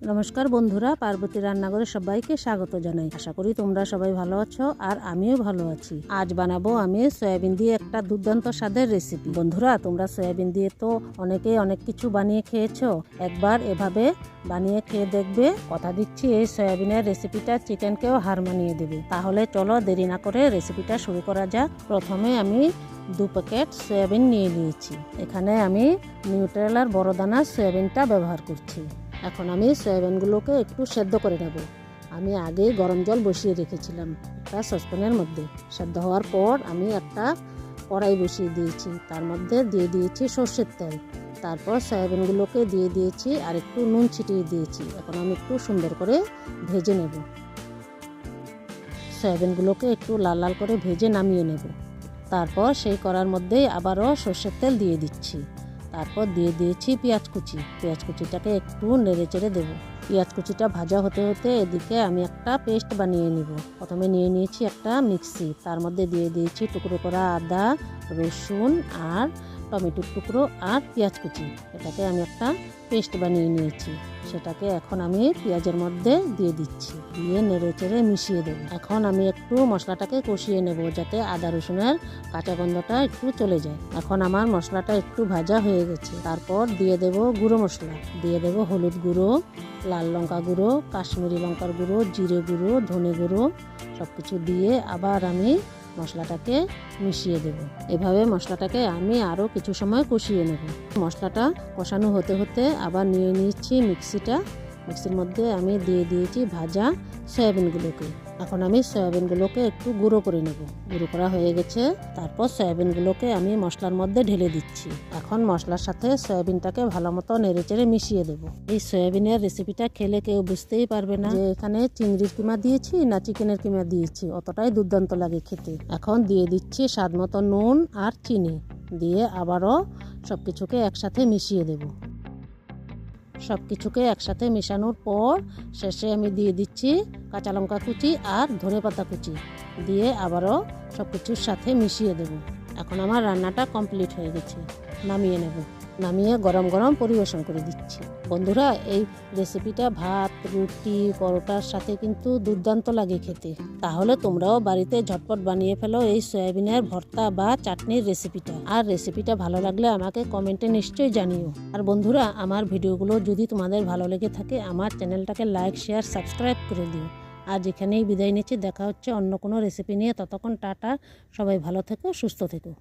নমস্কার বন্ধুরা, পার্বতী রান্নাঘরে সবাইকে স্বাগত জানাই। আশা করি তোমরা সবাই ভালো আছো আর আমিও ভালো আছি। আজ বানাবো আমি সয়াবিন দিয়ে একটা দুর্দান্ত স্বাদের রেসিপি বন্ধুরা, তোমরা সয়াবিন দিয়ে তো অনেকেই অনেক কিছু বানিয়ে খেয়েছো। একবার এভাবে বানিয়ে খেয়ে দেখবে। কথা দিচ্ছি, এই সয়াবিনের রেসিপিটা চিকেনকেও হার মানিয়ে দেবে। তাহলে চলো দেরি না করে রেসিপিটা শুরু করা যাক। প্রথমে আমি দু প্যাকেট সয়াবিন নিয়ে নিয়েছি। এখানে আমি নিউট্রেলার বড় দানা সয়াবিনটা ব্যবহার করছি। এখন আমি সয়াবিনগুলোকে একটু সেদ্ধ করে নেব। আমি আগে গরম জল বসিয়ে রেখেছিলাম একটা সসপ্যানের মধ্যে। সেদ্ধ হওয়ার পর আমি একটা কড়াই বসিয়ে দিয়েছি। তার মধ্যে দিয়ে দিয়েছি সর্ষের তেল। তারপর সয়াবিনগুলোকে দিয়ে দিয়েছি আর একটু নুন ছিটিয়ে দিয়েছি। এখন আমি একটু সুন্দর করে ভেজে নেব। সয়াবিনগুলোকে একটু লাল লাল করে ভেজে নামিয়ে নেব। তারপর সেই কড়ার মধ্যেই আবারও সর্ষের তেল দিয়ে দিচ্ছি। তারপর দিয়ে দিয়েছি পেঁয়াজ কুচি। পেঁয়াজ কুচিটাকে একটু নেড়ে চেড়ে দেবো। পেঁয়াজ কুচিটা ভাজা হতে হতে এদিকে আমি একটা পেস্ট বানিয়ে নিব। প্রথমে নিয়ে নিয়েছি একটা মিক্সি। তার মধ্যে দিয়ে দিয়েছি টুকরো করা আদা, রসুন আর টমেটোর টুকরো আর পেঁয়াজ কুচি। এটাকে আমি একটা পেস্ট বানিয়ে নিয়েছি। সেটাকে এখন আমি পেঁয়াজের মধ্যে দিয়ে দিচ্ছি। দিয়ে নেড়ে চেড়ে মিশিয়ে দেবো। এখন আমি একটু মশলাটাকে কষিয়ে নেব যাতে আদা রসুনের কাঁচা গন্ধটা একটু চলে যায়। এখন আমার মশলাটা একটু ভাজা হয়ে গেছে। তারপর দিয়ে দেব গুঁড়ো মশলা। দিয়ে দেব হলুদ গুঁড়ো, লাল লঙ্কা গুঁড়ো, কাশ্মীরি লঙ্কার গুঁড়ো, জিরে গুঁড়ো, ধনে গুঁড়ো। সব কিছু দিয়ে আবার আমি মশলাটাকে মিশিয়ে দেব। এভাবে মশলাটাকে আমি আরও কিছু সময় কষিয়ে নেব। মশলাটা কষানো হতে হতে আবার নিয়ে নিচ্ছি মিক্সিটা। মিক্সির মধ্যে আমি দিয়ে দিয়েছি ভাজা সয়াবিনগুলোকে। এখন আমি সয়াবিনগুলোকে একটু গুঁড়ো করে নেব। গুঁড়ো করা হয়ে গেছে। তারপর সয়াবিনগুলোকে আমি মশলার মধ্যে ঢেলে দিচ্ছি। এখন মশলার সাথে সয়াবিনটাকে ভালো মতো নেড়ে চেড়ে মিশিয়ে দেব। এই সয়াবিনের রেসিপিটা খেলে কেউ বুঝতেই পারবে না যে এখানে চিংড়ির কিমা দিয়েছি না চিকেনের কিমা দিয়েছি। অতটাই দুর্দান্ত লাগে খেতে। এখন দিয়ে দিচ্ছি স্বাদ মতো নুন আর চিনি। দিয়ে আবারও সব কিছুকে একসাথে মিশিয়ে দেবো। সব কিছুকে একসাথে মেশানোর পর শেষে আমি দিয়ে দিচ্ছি কাঁচা লঙ্কা কুচি আর ধনে পাতা কুচি। দিয়ে আবারও সব কিছুর সাথে মিশিয়ে দেব। এখন আমার রান্নাটা কমপ্লিট হয়ে গেছে। নামিয়ে নেব। নামিয়ে গরম গরম পরিবেশন করে দিচ্ছি। বন্ধুরা, এই রেসিপিটা ভাত, রুটি, পরোটার সাথে কিন্তু দুর্দান্ত লাগে খেতে। তাহলে তোমরাও বাড়িতে ঝটপট বানিয়ে ফেলো এই সয়াবিনের ভর্তা বা চাটনির রেসিপিটা আর রেসিপিটা ভালো লাগলে আমাকে কমেন্টে নিশ্চয়ই জানিও। আর বন্ধুরা, আমার ভিডিওগুলো যদি তোমাদের ভালো লেগে থাকে, আমার চ্যানেলটাকে লাইক শেয়ার সাবস্ক্রাইব করে দিও। আজ এখানেই বিদায় নিচ্ছি। দেখা হচ্ছে অন্য কোনো রেসিপি নিয়ে। ততক্ষণ টাটা। সবাই ভালো থেকো, সুস্থ থেকো।